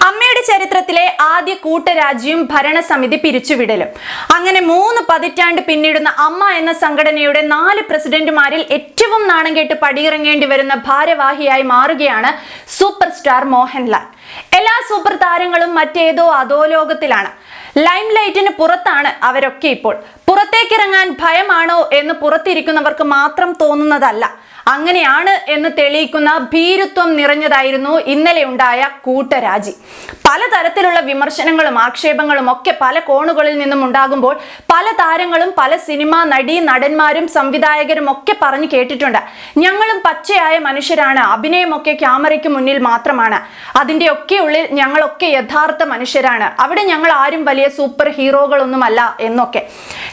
അമ്മയുടെ ചരിത്രത്തിലെ ആദ്യ കൂട്ടരാജ്യം ഭരണസമിതി പിരിച്ചുവിടലും. അങ്ങനെ മൂന്ന് പതിറ്റാണ്ട് പിന്നിടുന്ന അമ്മ എന്ന സംഘടനയുടെ നാല് പ്രസിഡന്റുമാരിൽ ഏറ്റവും നാണം കേട്ട് പടിയിറങ്ങേണ്ടി വരുന്ന ഭാരവാഹിയായി മാറുകയാണ് സൂപ്പർ സ്റ്റാർ മോഹൻലാൽ. എല്ലാ സൂപ്പർ താരങ്ങളും മറ്റേതോ അധോലോകത്തിലാണ് ലൈം ലൈറ്റിന് പുറത്താണ് അവരൊക്കെ ഇപ്പോൾ. പുറത്തേക്കിറങ്ങാൻ ഭയമാണോ എന്ന് പുറത്തിരിക്കുന്നവർക്ക് മാത്രം തോന്നുന്നതല്ല. അങ്ങനെയാണ് എന്ന് തെളിയിക്കുന്ന ഭീരുത്വം നിറഞ്ഞതായിരുന്നു ഇന്നലെ ഉണ്ടായ കൂട്ടരാജി. പലതരത്തിലുള്ള വിമർശനങ്ങളും ആക്ഷേപങ്ങളും ഒക്കെ പല കോണുകളിൽ നിന്നും ഉണ്ടാകുമ്പോൾ പല താരങ്ങളും പല സിനിമാ നടി നടന്മാരും സംവിധായകരും ഒക്കെ പറഞ്ഞു കേട്ടിട്ടുണ്ട്. ഞങ്ങളും പച്ചയായ മനുഷ്യരാണ്. അഭിനയമൊക്കെ ക്യാമറയ്ക്ക് മുന്നിൽ മാത്രമാണ്. അതിന്റെ ഒക്കെ ഉള്ളിൽ ഞങ്ങളൊക്കെ യഥാർത്ഥ മനുഷ്യരാണ്. അവിടെ ഞങ്ങൾ ആരും വലിയ സൂപ്പർ ഹീറോകളൊന്നുമല്ല എന്നൊക്കെ.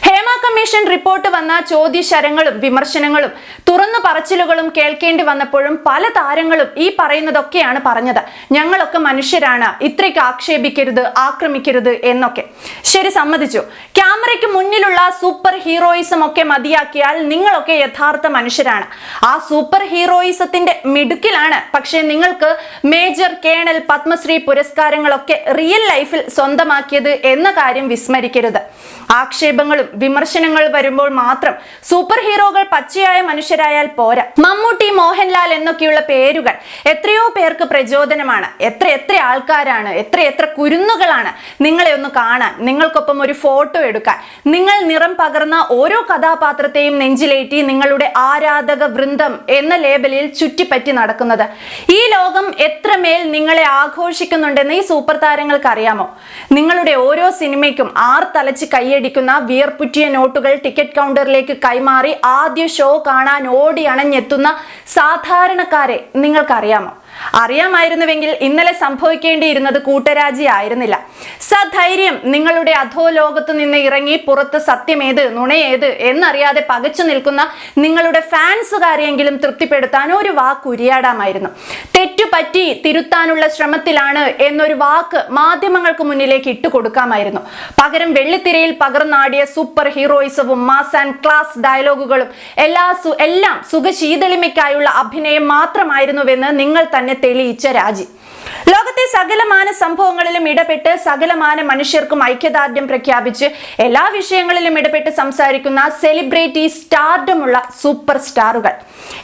ഹേമ കമ്മീഷൻ റിപ്പോർട്ട് വന്ന ചോദ്യശരങ്ങളും വിമർശനങ്ങളും തുറന്നു പറച്ചിലുകളും കേൾക്കേണ്ടി വന്നപ്പോഴും പല താരങ്ങളും ഈ പറയുന്നതൊക്കെയാണ് പറഞ്ഞത്. ഞങ്ങളൊക്കെ മനുഷ്യരാണ് ഇത്രയ്ക്ക് ആക്ഷേപിക്കരുത് ആക്രമിക്കരുത് എന്നൊക്കെ. ശരി സമ്മതിച്ചു. ക്യാമറയ്ക്ക് മുന്നിലുള്ള സൂപ്പർ ഹീറോയിസം ഒക്കെ മതിയാക്കിയാൽ നിങ്ങളൊക്കെ യഥാർത്ഥ മനുഷ്യരാണ്. ആ സൂപ്പർ ഹീറോയിസത്തിന്റെ മിടുക്കിലാണ്. പക്ഷേ നിങ്ങൾക്ക് മേജർ കേണൽ പത്മശ്രീ പുരസ്കാരങ്ങളൊക്കെ റിയൽ ലൈഫിൽ സ്വന്തമാക്കിയത് എന്ന കാര്യം വിസ്മരിക്കരുത്. ആക്ഷേപങ്ങളും വിമർശനങ്ങൾ വരുമ്പോൾ മാത്രം സൂപ്പർ ഹീറോകൾ പച്ചയായ മനുഷ്യരായാൽ പോരാ. മമ്മൂട്ടി മോഹൻലാൽ എന്നൊക്കെയുള്ള പേരുകൾ എത്രയോ പേർക്ക് പ്രചോദനമാണ്. എത്ര എത്ര ആൾക്കാരാണ് എത്ര എത്ര കുരുന്നുകളാണ് നിങ്ങളെ ഒന്ന് കാണാൻ. നിങ്ങൾക്കൊപ്പം ഒരു ഫോട്ടോ എടുക്കാൻ. നിങ്ങൾ നിറം പകർന്ന ഓരോ കഥാപാത്രത്തെയും നെഞ്ചിലേറ്റി നിങ്ങളുടെ ആരാധക വൃന്ദം എന്ന ലേബലിൽ ചുറ്റിപ്പറ്റി നടക്കുന്നത്. ഈ ലോകം എത്രമേൽ നിങ്ങളെ ആഘോഷിക്കുന്നുണ്ടെന്ന് ഈ സൂപ്പർ താരങ്ങൾക്ക് അറിയാമോ? നിങ്ങളുടെ ഓരോ സിനിമയ്ക്കും ആർ തലച്ച് കൈയടിക്കുന്ന വിയർപ്പുറ്റിയ നോട്ടുകൾ ടിക്കറ്റ് കൗണ്ടറിലേക്ക് കൈമാറി ആദ്യ ഷോ കാണാൻ ഓടി അണഞ്ഞെത്തുന്ന സാധാരണക്കാരെ നിങ്ങൾക്കറിയാമോ? അറിയാമായിരുന്നുവെങ്കിൽ ഇന്നലെ സംഭവിക്കേണ്ടിയിരുന്നത് കൂട്ടരാജി ആയിരുന്നില്ല. സധൈര്യം നിങ്ങളുടെ അധോലോകത്ത് നിന്ന് ഇറങ്ങി പുറത്ത് സത്യമേത് നുണയേത് എന്നറിയാതെ പകച്ചു നിൽക്കുന്ന നിങ്ങളുടെ ഫാൻസുകാരെയെങ്കിലും തൃപ്തിപ്പെടുത്താൻ ഒരു വാക്ക് ഉരിയാടാമായിരുന്നു. തെറ്റുപറ്റി തിരുത്താനുള്ള ശ്രമത്തിലാണ് എന്നൊരു വാക്ക് മാധ്യമങ്ങൾക്ക് മുന്നിലേക്ക് ഇട്ടുകൊടുക്കാമായിരുന്നു പകരം വെള്ളിത്തിരയിൽ പകർന്നാടിയ സൂപ്പർ ഹീറോയിസവും മാസ് ആൻഡ് ക്ലാസ് ഡയലോഗുകളും എല്ലാ എല്ലാം സുഖശീതളിമയ്ക്കായുള്ള അഭിനയം മാത്രമായിരുന്നുവെന്ന് നിങ്ങൾ തന്നെ തെളിയിച്ച രാജി ലോകത്തെ സകലമാന സംഭവങ്ങളിലും ഇടപെട്ട് സകലമാന മനുഷ്യർക്കും ഐക്യദാർഢ്യം പ്രഖ്യാപിച്ച് എല്ലാ വിഷയങ്ങളിലും ഇടപെട്ട് സംസാരിക്കുന്ന സെലിബ്രിറ്റി സ്റ്റാർഡമുള്ള സൂപ്പർ സ്റ്റാറുകൾ.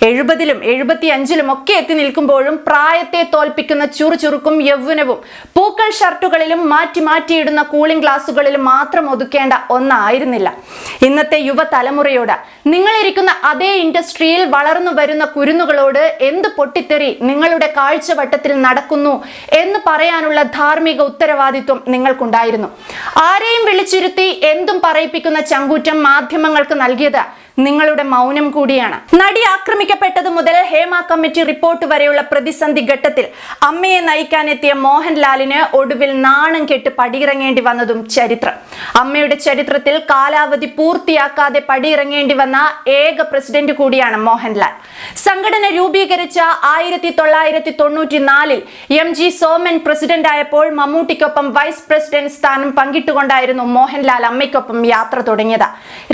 എഴുപതിലും എഴുപത്തി അഞ്ചിലും ഒക്കെ എത്തി നിൽക്കുമ്പോഴും പ്രായത്തെ തോൽപ്പിക്കുന്ന ചുറുചുറുക്കും യൗവനവും പൂക്കൾ ഷർട്ടുകളിലും മാറ്റി മാറ്റിയിടുന്ന കൂളിംഗ് ഗ്ലാസുകളിലും മാത്രം ഒതുക്കേണ്ട ഒന്നായിരുന്നില്ല. ഇന്നത്തെ യുവതലമുറയോട് നിങ്ങളിരിക്കുന്ന അതേ ഇൻഡസ്ട്രിയിൽ വളർന്നു വരുന്ന കുരുന്നുകളോട് എന്ത് പൊട്ടിത്തെറി നിങ്ങളുടെ കാഴ്ചവട്ടത്തിൽ നടക്കുന്നു എന്ന് പറയാനുള്ള ധാർമ്മിക ഉത്തരവാദിത്വം നിങ്ങൾക്കുണ്ടായിരുന്നു. ആരെയും വിളിച്ചിരുത്തി എന്തും പറയിപ്പിക്കുന്ന ചങ്കൂറ്റം മാധ്യമങ്ങൾക്ക് നൽകിയത് നിങ്ങളുടെ മൗനം കൂടിയാണ്. നടി ആക്രമിക്കപ്പെട്ടത് മുതൽ ഹേമ കമ്മിറ്റി റിപ്പോർട്ട് വരെയുള്ള പ്രതിസന്ധി ഘട്ടത്തിൽ അമ്മയെ നയിക്കാനെത്തിയ മോഹൻലാലിന് ഒടുവിൽ നാണം കെട്ട് പടിയിറങ്ങേണ്ടി വന്നതും ചരിത്രം. അമ്മയുടെ ചരിത്രത്തിൽ കാലാവധി പൂർത്തിയാക്കാതെ പടിയിറങ്ങേണ്ടി വന്ന ഏക പ്രസിഡന്റ് കൂടിയാണ് മോഹൻലാൽ. സംഘടന രൂപീകരിച്ച ആയിരത്തി തൊള്ളായിരത്തി തൊണ്ണൂറ്റി നാലിൽ എം ജി സോമൻ പ്രസിഡന്റ് ആയപ്പോൾ മമ്മൂട്ടിക്കൊപ്പം വൈസ് പ്രസിഡന്റ് സ്ഥാനം പങ്കിട്ടുകൊണ്ടായിരുന്നു മോഹൻലാൽ അമ്മയ്ക്കൊപ്പം യാത്ര തുടങ്ങിയത്.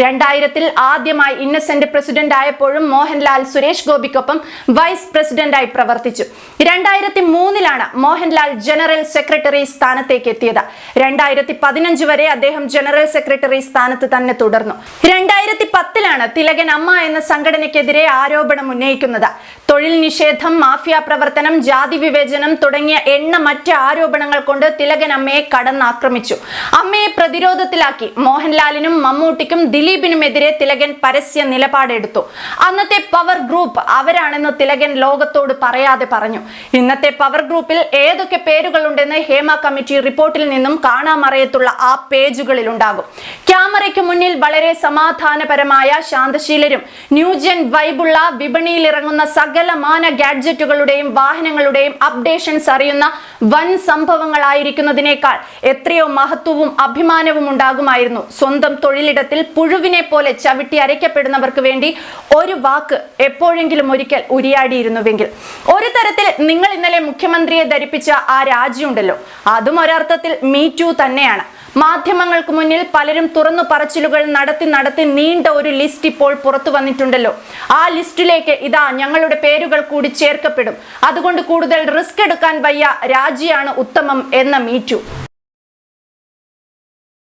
രണ്ടായിരത്തിൽ ആദ്യമായി ഇന്നസെന്റ് പ്രസിഡന്റ് ആയപ്പോഴും മോഹൻലാൽ സുരേഷ് ഗോപിക്കൊപ്പം വൈസ് പ്രസിഡന്റായി പ്രവർത്തിച്ചു. രണ്ടായിരത്തി മൂന്നിലാണ് മോഹൻലാൽ ജനറൽ സെക്രട്ടറി സ്ഥാനത്തേക്ക് എത്തിയത്. രണ്ടായിരത്തി പതിനഞ്ച് വരെ അദ്ദേഹം ജനറൽ സെക്രട്ടറി സ്ഥാനത്ത് തന്നെ തുടർന്നു. രണ്ടായിരത്തി പത്തിലാണ് തിലകൻ അമ്മ എന്ന സംഘടനയ്ക്കെതിരെ ആരോപണം ഉന്നയിക്കുന്നത്. തൊഴിൽ നിഷേധം മാഫിയ പ്രവർത്തനം ജാതി വിവേചനം തുടങ്ങിയ എണ്ണ മറ്റ് ആരോപണങ്ങൾ കൊണ്ട് തിലകൻ അമ്മയെ കടന്നാക്രമിച്ചു. അമ്മയെ പ്രതിരോധത്തിലാക്കി മോഹൻലാലിനും മമ്മൂട്ടിക്കും ദിലീപിനുമെതിരെ തിലകൻ പരസ്യ നിലപാടെടുത്തു. അന്നത്തെ പവർ ഗ്രൂപ്പ് അവരാണെന്ന് തിലകൻ ലോകത്തോട് പറയാതെ പറഞ്ഞു. ഇന്നത്തെ പവർ ഗ്രൂപ്പിൽ ഏതൊക്കെ പേരുകളുണ്ടെന്ന് ഹേമ കമ്മിറ്റി റിപ്പോർട്ടിൽ നിന്നും കാണാമറയത്തുള്ള ആ പേജുകളിൽ ഉണ്ടാകും ക്യാമറയ്ക്ക് മുന്നിൽ വളരെ സമാധാനപരമായ ശാന്തശീലരും ന്യൂജൻ വൈബുള്ള വിപണിയിൽ ഇറങ്ങുന്ന സകലമാന ഗാഡ്ജറ്റുകളുടെയും വാഹനങ്ങളുടെയും അപ്ഡേഷൻസ് അറിയുന്ന വൻ സംഭവങ്ങളായിരിക്കുന്നതിനേക്കാൾ എത്രയോ മഹത്വവും അഭിമാനവും ഉണ്ടാകുമായിരുന്നു. സ്വന്തം തൊഴിലിടത്തിൽ പുഴുവിനെ പോലെ ചവിട്ടി അരയ്ക്കപ്പെടുന്നവർക്ക് വേണ്ടി ഒരു വാക്ക് എപ്പോഴെങ്കിലും ഒരിക്കൽ ഉരിയാടിയിരുന്നുവെങ്കിൽ. ഒരു തരത്തിൽ നിങ്ങൾ ഇന്നലെ മുഖ്യമന്ത്രിയെ ധരിപ്പിച്ച ആ രാജിയുണ്ടല്ലോ അതും ഒരർത്ഥത്തിൽ ടു തന്നെയാണ്. മാധ്യമങ്ങൾക്ക് മുന്നിൽ പലരും തുറന്നു പറച്ചിലുകൾ നടത്തി നടത്തി നീണ്ട ഒരു ലിസ്റ്റ് ഇപ്പോൾ പുറത്തു വന്നിട്ടുണ്ടല്ലോ. ആ ലിസ്റ്റിലേക്ക് ഇതാ ഞങ്ങളുടെ പേരുകൾ കൂടി ചേർക്കപ്പെടും. അതുകൊണ്ട് കൂടുതൽ റിസ്ക് എടുക്കാൻ വയ്യ രാജിയാണ് ഉത്തമം എന്ന മീറ്റു